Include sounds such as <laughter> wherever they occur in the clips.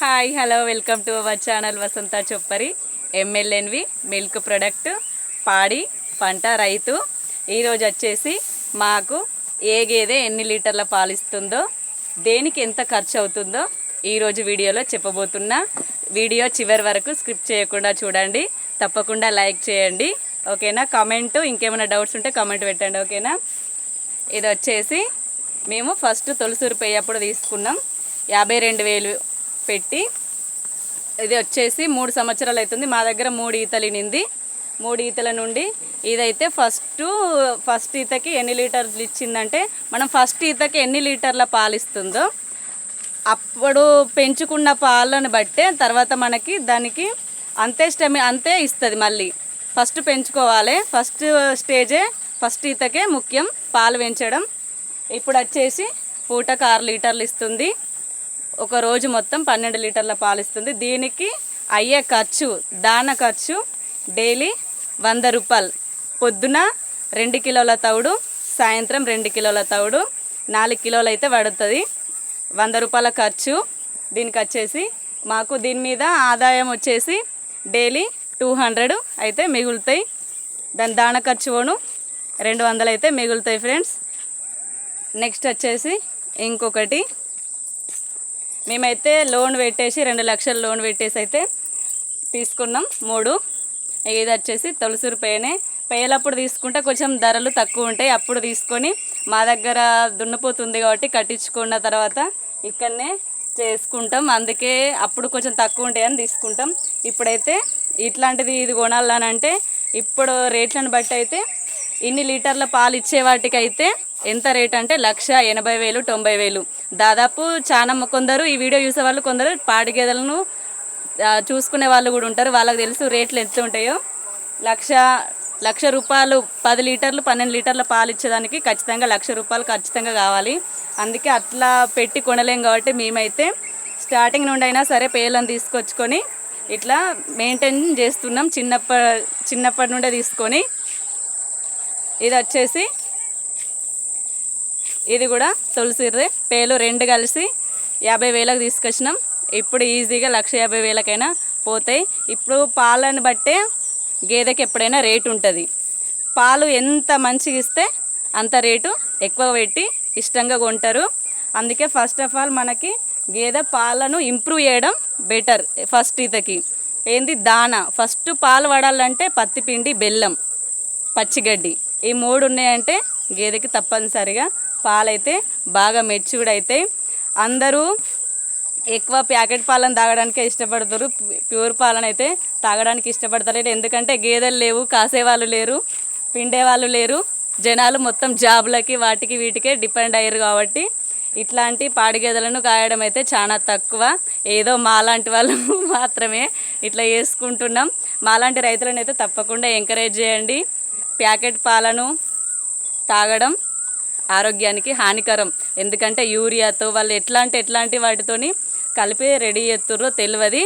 Hi hello welcome to our channel Vasantha Choppari. MLNV milk product పాడి పంట రైతు. ఈరోజు వచ్చేసి మాకు ఏ గేదె ఎన్ని లీటర్ల పాలు ఇస్తుందో దేనికి ఎంత ఖర్చు అవుతుందో ఈరోజు వీడియోలో చెప్పబోతున్నా. వీడియో చివరి వరకు స్క్రిప్ట్ చేయకుండా చూడండి. తప్పకుండా లైక్ చేయండి. ఓకేనా? కమెంట్ ఇంకేమైనా డౌట్స్ ఉంటే కమెంట్ పెట్టండి ఓకేనా? ఇది వచ్చేసి మేము ఫస్ట్ తొలసూరు అప్పుడు తీసుకున్నాం. యాభై రెండు వేలు పెట్టి ఇది వచ్చేసి మూడు సంవత్సరాలు అవుతుంది. మా దగ్గర మూడు ఈతలు నింది. మూడు ఈతల నుండి ఇదైతే ఫస్ట్ ఫస్ట్ ఈతకి ఎన్ని లీటర్లు ఇచ్చిందంటే మనం ఫస్ట్ ఈతకి ఎన్ని లీటర్ల పాలు ఇస్తుందో అప్పుడు పెంచుకున్న పాలను బట్టే తర్వాత మనకి దానికి అంతే స్టెమి అంతే ఇస్తుంది మళ్ళీ. ఫస్ట్ పెంచుకోవాలి. ఫస్ట్ స్టేజే ఫస్ట్ ఈతకే ముఖ్యం పాలు పెంచడం ఇప్పుడు వచ్చేసి పూటకు ఆరు లీటర్లు ఇస్తుంది. ఒక రోజు మొత్తం పన్నెండు లీటర్ల పాలు ఇస్తుంది. దీనికి అయ్యే ఖర్చు దాన ఖర్చు డైలీ వంద రూపాయలు. పొద్దున రెండు కిలోల తవుడు సాయంత్రం రెండు కిలోల తవుడు నాలుగు కిలోలు అయితే పడుతుంది. వంద రూపాయల ఖర్చు. దీనికి వచ్చేసి మాకు దీని మీద ఆదాయం వచ్చేసి డైలీ టూ హండ్రెడ్ అయితే మిగులుతాయి. దాని దాన ఖర్చు పోను రెండు వందలు అయితే మిగులుతాయి ఫ్రెండ్స్. నెక్స్ట్ వచ్చేసి ఇంకొకటి. మేమైతే లోన్ పెట్టేసి రెండు లక్షలు లోన్ పెట్టేసి అయితే తీసుకున్నాం. మూడు. ఇది వచ్చేసి తొలసూరు పేనే పేలప్పుడు తీసుకుంటే కొంచెం ధరలు తక్కువ ఉంటాయి. అప్పుడు తీసుకొని మా దగ్గర దున్నపోతుంది కాబట్టి కట్టించుకున్న తర్వాత ఇక్కడనే చేసుకుంటాం. అందుకే అప్పుడు కొంచెం తక్కువ ఉంటాయని తీసుకుంటాం. ఇప్పుడైతే ఇట్లాంటిది ఇది కొనాలనంటే ఇప్పుడు రేట్లను బట్టి అయితే ఇన్ని లీటర్ల పాలు ఇచ్చే వాటికైతే ఎంత రేట్ అంటే లక్ష ఎనభై వేలు తొంభై వేలు. దాదాపు చాలా కొందరు ఈ వీడియో చూసే వాళ్ళు కొందరు పాడి గేదెలను చూసుకునే వాళ్ళు కూడా ఉంటారు. వాళ్ళకి తెలుసు రేట్లు ఎంత ఉంటాయో. లక్ష లక్ష రూపాయలు పది లీటర్లు పన్నెండు లీటర్ల పాలు ఇచ్చేదానికి ఖచ్చితంగా లక్ష రూపాయలు ఖచ్చితంగా కావాలి. అందుకే అట్లా పెట్టి కొనలేం కాబట్టి మేమైతే స్టార్టింగ్ నుండి అయినా సరే పేర్లను తీసుకొచ్చుకొని ఇట్లా మెయింటైన్ చేస్తున్నాం. చిన్నప్ప చిన్నప్పటి నుండే తీసుకొని. ఇది వచ్చేసి ఇది కూడా తులసిర్రే పేలు రెండు కలిసి యాభై వేలకు తీసుకొచ్చినాం. ఇప్పుడు ఈజీగా లక్ష యాభై వేలకైనా పోతాయి. ఇప్పుడు పాలను బట్టే గేదెకి ఎప్పుడైనా రేటు ఉంటుంది. పాలు ఎంత మంచిగా ఇస్తే అంత రేటు ఎక్కువ పెట్టి ఇష్టంగా కొంటారు. అందుకే ఫస్ట్ ఆఫ్ ఆల్ మనకి గేదె పాలను ఇంప్రూవ్ చేయడం బెటర్ ఫస్ట్ ఇతకి ఏంది? దానా. ఫస్ట్ పాలు పడాలంటే పత్తి పిండి బెల్లం పచ్చిగడ్డి. ఈ మూడు ఉన్నాయంటే గేదెకి తప్పనిసరిగా పాలైతే బాగా మెచ్యూర్డ్ అవుతాయి అందరూ ఎక్కువ ప్యాకెట్ పాలను తాగడానికే ఇష్టపడతారు. ప్యూర్ పాలను అయితే తాగడానికి ఇష్టపడతారు. ఎందుకంటే గేదెలు లేవు కాసేవాళ్ళు లేరు పిండే వాళ్ళు లేరు. జనాలు మొత్తం జాబులకి వాటికి వీటికే డిపెండ్ అయ్యారు కాబట్టి ఇట్లాంటి పాడి గేదెలను కాయడం అయితే చాలా తక్కువ. ఏదో మాలాంటి వాళ్ళు <laughs> మాత్రమే ఇట్లా చేసుకుంటున్నాం. మాలాంటి రైతులను అయితే తప్పకుండా ఎంకరేజ్ చేయండి. ప్యాకెట్ పాలను తాగడం ఆరోగ్యానికి హానికరం. ఎందుకంటే యూరియాతో వాళ్ళు ఎట్లాంటి ఎట్లాంటి వాటితోని కలిపి రెడీ చేస్తుర్రో తెలియదు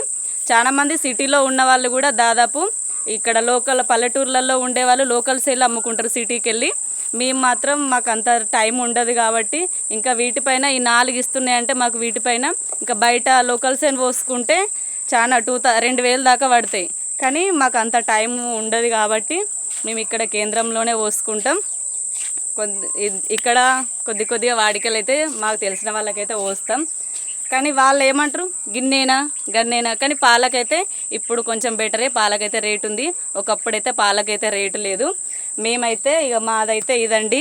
చాలామంది సిటీలో ఉన్న వాళ్ళు కూడా దాదాపు ఇక్కడ లోకల్ పల్లెటూర్లలో ఉండేవాళ్ళు లోకల్ సేల్ అమ్ముకుంటారు సిటీకి వెళ్ళి మేము మాత్రం మాకు అంత టైం ఉండదు కాబట్టి ఇంకా వీటిపైన ఈ నాలుగు ఇస్తున్నాయంటే మాకు వీటిపైన ఇంకా బయట లోకల్ సేల్ పోసుకుంటే చాలా టూ రెండు వేలు దాకా పడతాయి. కానీ మాకు అంత టైం ఉండదు కాబట్టి మేము ఇక్కడ కేంద్రంలోనే పోసుకుంటాం. కొద్ది ఇక్కడ కొద్ది కొద్దిగా వాడికలు అయితే మాకు తెలిసిన వాళ్ళకైతే పోస్తాం కానీ వాళ్ళు ఏమంటారు గిన్నేనా గన్నేనా? కానీ పాలకైతే ఇప్పుడు కొంచెం బెటరే పాలకైతే రేటు ఉంది ఒకప్పుడైతే పాలకైతే రేటు లేదు. మేమైతే ఇక మాదైతే ఇదండి.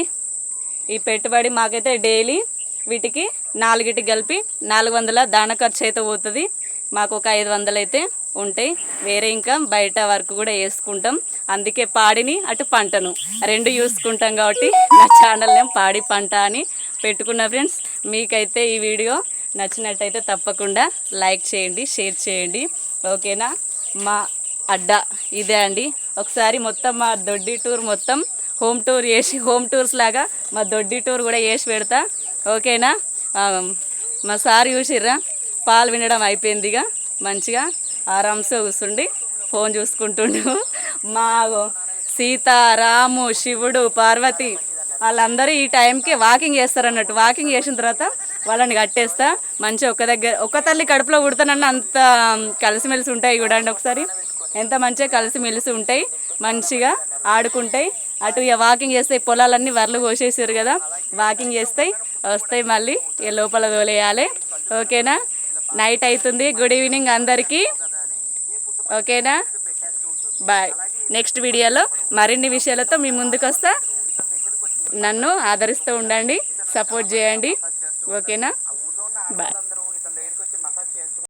ఈ పెట్టుబడి మాకైతే డైలీ వీటికి నాలుగిటికి కలిపి నాలుగు వందల దాన ఖర్చు అయితే పోతుంది. మాకు ఒక ఐదు వందలు అయితే ఉంటాయి. వేరే ఇంకా బయట వర్క్ కూడా వేసుకుంటాం. అందుకే పాడిని అటు పంటను. రెండు చూసుకుంటాం కాబట్టి నా ఛానల్ నేమ్ పాడి పంట అని పెట్టుకున్న ఫ్రెండ్స్ మీకైతే ఈ వీడియో నచ్చినట్టయితే తప్పకుండా లైక్ చేయండి షేర్ చేయండి. ఓకేనా? మా అడ్డా ఇదే అండి. ఒకసారి మొత్తం మా దొడ్డి టూర్ మొత్తం హోమ్ టూర్ చేసి హోమ్ టూర్స్ లాగా మా దొడ్డి టూర్ కూడా చేసి పెడతా. ఓకేనా? మా సార్ చూసిర్రా? పాలు వినడం అయిపోయిందిగా మంచిగా. ఆరామ్సే కూర్చుండి ఫోన్ చూసుకుంటుండు. మా సీత రాము శివుడు పార్వతి వాళ్ళందరూ ఈ టైంకి వాకింగ్ చేస్తారు అన్నట్టు వాకింగ్ చేసిన తర్వాత వాళ్ళని కట్టేస్తా. మంచిగా ఒక దగ్గర ఒక తల్లి కడుపులో పుడతానన్న అంత కలిసిమెలిసి ఉంటాయి చూడండి ఒకసారి. ఎంత మంచిగా కలిసిమెలిసి ఉంటాయి మంచిగా ఆడుకుంటాయి. అటు ఇక వాకింగ్ చేస్తాయి పొలాలన్నీ వరలు కోసేసారు కదా వాకింగ్ చేస్తాయి. వస్తాయి మళ్ళీ ఇక లోపల తోలేయాలి. ఓకేనా? నైట్ అవుతుంది. గుడ్ ఈవినింగ్ అందరికీ. ఓకేనా? బాయ్. నెక్స్ట్ వీడియోలో మరిన్ని విషయాలతో మీ ముందుకు వస్తా. నన్ను ఆదరిస్తూ ఉండండి సపోర్ట్ చేయండి. ఓకేనా? బాయ్.